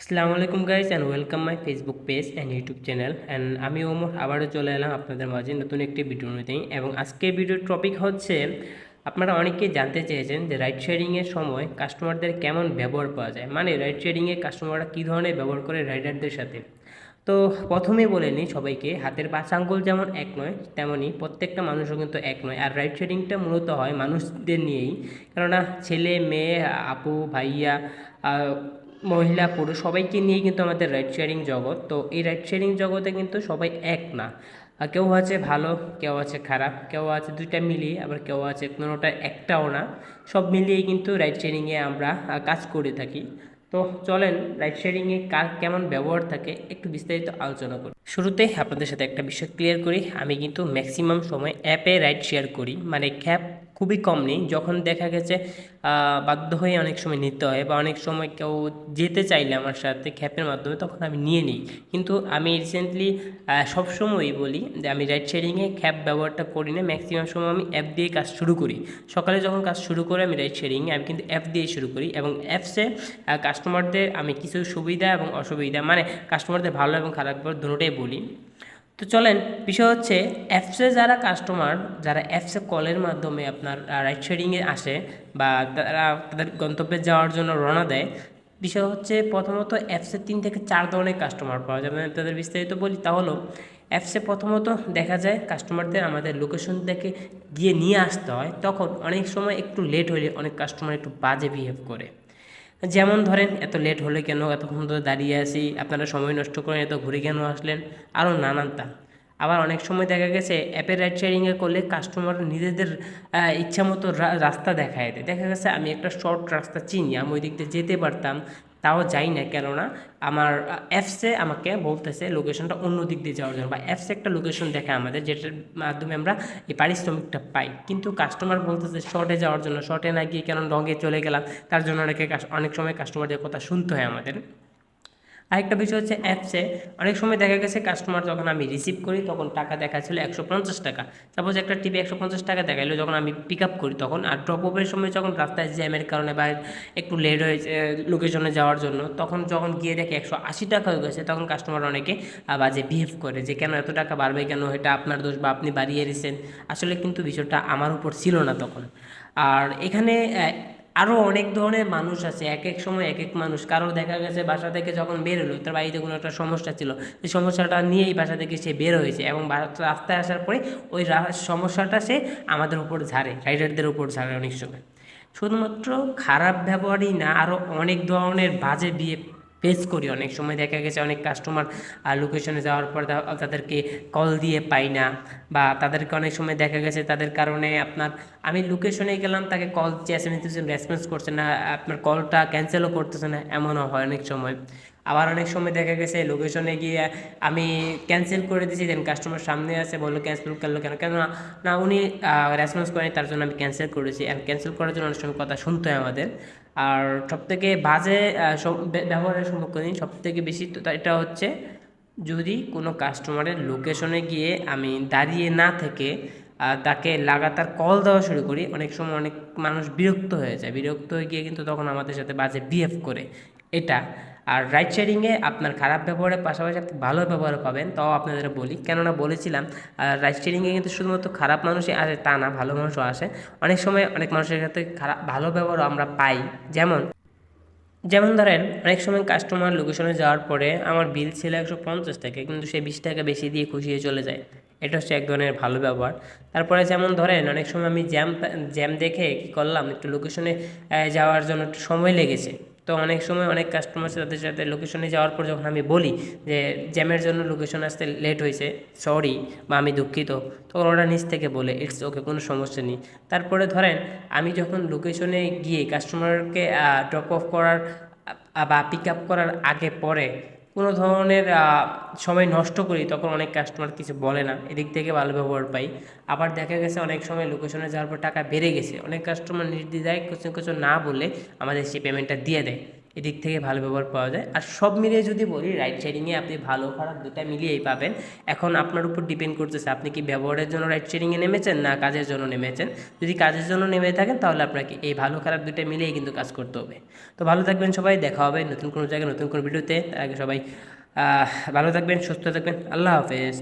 আসসালামু আলাইকুম guys and welcome my Facebook page and YouTube channel and আমি ওমর, আবারও চলে এলাম আপনাদের মাঝে নতুন একটি ভিডিও নিতে এবং আজকের ভিডিওর টপিক হচ্ছে, আপনারা অনেকেই জানতে চেয়েছেন যে রাইড শেয়ারিংয়ের সময় কাস্টমারদের কেমন ব্যবহার পাওয়া যায়। মানে রাইড শেয়ারিংয়ে কাস্টমাররা কী ধরনের ব্যবহার করে রাইডারদের সাথে? তো প্রথমে বলে নিই সবাইকে, হাতের পাঁচ আঙ্গুল যেমন এক নয় তেমনই প্রত্যেকটা মানুষও কিন্তু এক নয়। আর রাইড শেয়ারিংটা মূলত হয় মানুষদের নিয়েই। কেননা ছেলে, মেয়ে, আপু, ভাইয়া মহিলা, পুরুষ, সবাইকে নিয়ে কিন্তু আমাদের রাইড শেয়ারিং জগৎ। তো এই রাইড শেয়ারিং জগতে কিন্তু সবাই এক না। কেউ আছে ভালো, কেউ আছে খারাপ, কেউ আছে দুইটা মিলিয়ে, আবার কেউ আছে কোনোটা একটাও না। সব মিলিয়েই কিন্তু রাইড শেয়ারিংয়ে আমরা কাজ করে থাকি। তো চলেন রাইড শেয়ারিংয়ে কার কেমন ব্যবহার থাকে একটু বিস্তারিত আলোচনা করি। শুরুতে আপনাদের সাথে একটা বিষয় ক্লিয়ার করি। আমি কিন্তু ম্যাক্সিমাম সময় অ্যাপে রাইড শেয়ার করি। মানে ক্যাব খুবই কম নেই। যখন দেখা গেছে বাধ্য হয়ে অনেক সময় নিতে হয় বা অনেক সময় কেউ যেতে চাইলে আমার সাথে খ্যাপের মাধ্যমে, তখন আমি নিয়ে নিই। কিন্তু আমি রিসেন্টলি সবসময়ই বলি যে আমি রাইড শেয়ারিংয়ে ক্যাব ব্যবহারটা করি না ম্যাক্সিমাম সময় আমি অ্যাপ দিয়ে কাজ শুরু করি। সকালে যখন কাজ শুরু করে আমি রাইড শেয়ারিংয়ে আমি কিন্তু অ্যাপ দিয়ে শুরু করি এবং অ্যাপসে কাস্টমারদের আমি কিছু সুবিধা এবং অসুবিধা মানে কাস্টমারদের ভালো এবং খারাপ দুটোটাই বলি। তো চলেন, বিষয় হচ্ছে অ্যাপসে যারা কাস্টমার যারা অ্যাপসে কলের মাধ্যমে আপনার রাইড শেয়ারিংয়ে আসে বা তারা তাদের গন্তব্যে যাওয়ার জন্য রওনা দেয়, বিষয় হচ্ছে প্রথমত অ্যাপসে তিন থেকে চার ধরনের কাস্টমার পাওয়া যাবে আমি তাদের বিস্তারিত বলি তা হলো অ্যাপসে প্রথমত দেখা যায় কাস্টমারদের আমাদের লোকেশন থেকে গিয়ে নিয়ে আসতে হয়, তখন অনেক সময় একটু লেট হলে অনেক কাস্টমার একটু বাজে বিহেভ করে। যেমন ধরেন, এত লেট হলে কেন? এতক্ষণ ধরে দাঁড়িয়ে আসি আপনারা সময় নষ্ট করেন, এত ঘুরে কেন আসলেন? আরও নানানটা আবার অনেক সময় দেখা গেছে, অ্যাপের রাইড শেয়ারিংয়ে করলে কাস্টমার নিজেদের ইচ্ছা মতো রাস্তা দেখায় দেয়। দেখা গেছে, আমি একটা শর্ট রাস্তা চিনি, আমি ওই দিক দিয়ে যেতে পারতাম তাও যাই না কেননা আমার অ্যাপসে আমাকে বলতেছে লোকেশনটা অন্য দিক দিয়ে যাওয়ার জন্য। বা অ্যাপসে একটা লোকেশন দেখে আমাদের, যেটার মাধ্যমে আমরা এই পারিশ্রমিকটা পাই। কিন্তু কাস্টমার বলতেছে শর্টে যাওয়ার জন্য। শর্টে না গিয়ে কেন লংয়ে চলে গেলাম? তার জন্য অনেকে অনেক সময় কাস্টমারদের কথা শুনতে হয় আমাদের। আরেকটা বিষয় হচ্ছে অ্যাপসে অনেক সময় দেখা গেছে কাস্টমার যখন আমি রিসিভ করি, তখন টাকা দেখাচ্ছিল একশো পঞ্চাশ টাকা। সাপোজ একটা টিপে একশো পঞ্চাশ টাকা দেখাইলো, যখন আমি পিক আপ করি তখন আর ড্রপ অফের সময় যখন রাস্তায় জ্যামের কারণে বা একটু লেট হয়েছে লোকেশনে যাওয়ার জন্য, তখন যখন গিয়ে দেখে একশো আশি টাকা হয়ে গেছে, তখন কাস্টমার অনেকে বাজে বিহেভ করে যে, কেন এত টাকা বাড়বে কেন? এটা আপনার দোষ বা আপনি বাড়িয়ে দিয়েছেন। আসলে কিন্তু বিষয়টা আমার উপর ছিল না তখন। আর এখানে আরও অনেক ধরনের মানুষ আছে, এক এক সময় এক এক মানুষ। কারোর দেখা গেছে বাসা থেকে যখন বের হলো, তার বাড়িতে কোনো একটা সমস্যা ছিল, সেই সমস্যাটা নিয়েই বাসা থেকে সে বের হয়েছে এবং রাস্তায় আসার পরে ওই সমস্যাটা সে আমাদের উপর ঝাড়ে, রাইডারদের উপর ঝাড়ে অনেক সময়। শুধুমাত্র খারাপ ব্যবহারই না আরও অনেক ধরনের বাজে বিয়ে ফেস করি। অনেক সময় দেখা গেছে অনেক কাস্টমার লোকেশনে যাওয়ার পর তাদেরকে কল দিয়ে পাই না বা তাদেরকে অনেক সময় দেখা গেছে তাদের কারণে আপনার, আমি লোকেশনে গেলাম, তাকে কল চেয়ে এস এম রেসপন্স করছে না, আপনার কলটা ক্যান্সেলও করতেছে না, এমনও হয় অনেক সময়। আবার অনেক সময় দেখা গেছে লোকেশনে গিয়ে আমি ক্যান্সেল করে দিয়েছি দেন কাস্টমার সামনে আছে, বলল ক্যান্সেল করল কেন? কেন না- উনি রেসপন্স করেনি, তার জন্য আমি ক্যান্সেল করেছি। আর ক্যান্সেল করার জন্য অনেক সময় কথা শুনতে হয় আমাদের। আর সবথেকে বাজে ব্যবহারের সম্মুখীন সবথেকে বেশি এটা হচ্ছে যদি কোনো কাস্টমারের লোকেশনে গিয়ে আমি দাঁড়িয়ে না থেকে তাকে লাগাতার কল দেওয়া শুরু করি, অনেক সময় অনেক মানুষ বিরক্ত হয়ে যায়। বিরক্ত হয়ে গিয়ে কিন্তু তখন আমাদের সাথে বাজে বিহেভ করে। এটা আর রাইড শেয়ারিংয়ে আপনার খারাপ ব্যবহারের পাশাপাশি আপনি ভালো ব্যবহার পাবেন, তাও আপনাদের বলি। কেননা বলেছিলাম রাইড শেয়ারিংয়ে কিন্তু শুধুমাত্র খারাপ মানুষই আসে, তা না, ভালো মানুষও আসে। অনেক সময় অনেক মানুষের ক্ষেত্রে খারাপ ভালো ব্যবহারও আমরা পাই। যেমন যেমন ধরেন, অনেক সময় কাস্টমার লোকেশনে যাওয়ার পরে আমার বিল ছিল একশো পঞ্চাশ টাকা, কিন্তু সে বিশ টাকা বেশি দিয়ে খুশি হয়ে চলে যায়। এটা হচ্ছে এক ধরনের ভালো ব্যবহার। তারপরে যেমন ধরেন, অনেক সময় আমি জ্যাম জ্যাম দেখে কী করলাম, একটু লোকেশনে যাওয়ার জন্য একটু সময় লেগেছে। তো অনেক সময় অনেক কাস্টমার তাদের সাথে লোকেশনে যাওয়ার পর যখন আমি বলি যে জ্যামের জন্য লোকেশন আসতে লেট হয়েছে সরি বা আমি দুঃখিত তখন ওরা নিচ থেকে বলে ইটস ওকে কোনো সমস্যা নেই। তারপরে ধরেন আমি যখন লোকেশনে গিয়ে কাস্টমারকে ড্রপ অফ করার বা পিক আপ করার আগে পরে কোনো ধরনের সময় নষ্ট করি, তখন অনেক কাস্টমার কিছু বলে না। এদিক থেকে ভালো ব্যবহার পাই। আবার দেখা গেছে অনেক সময় লোকেশনে যাওয়ার পর টাকা বেড়ে গেছে। অনেক কাস্টমার নির্দ্বিধায় কিছু কিছু না বলে আমাদের সেই পেমেন্টটা দিয়ে দেয়। এদিক থেকে ভালো ব্যবহার পাওয়া যায়। আর সব মিলিয়ে যদি বলি রাইড শেয়ারিংয়ে আপনি ভালো, খারাপ দুটা মিলিয়েই পাবেন। এখন আপনার উপর ডিপেন্ড করতেছে, আপনি কি ব্যবহারের জন্য রাইড শেয়ারিংয়ে নেমেছেন না কাজের জন্য নেমেছেন? যদি কাজের জন্য নেমে থাকেন, তাহলে আপনাকে এই ভালো, খারাপ দুটা মিলিয়েই কিন্তু কাজ করতে হবে। তো ভালো থাকবেন সবাই, দেখা হবে নতুন কোনো জায়গায়, নতুন কোনো ভিডিওতে আগে সবাই ভালো থাকবেন, সুস্থ থাকবেন। আল্লাহ হাফেজ।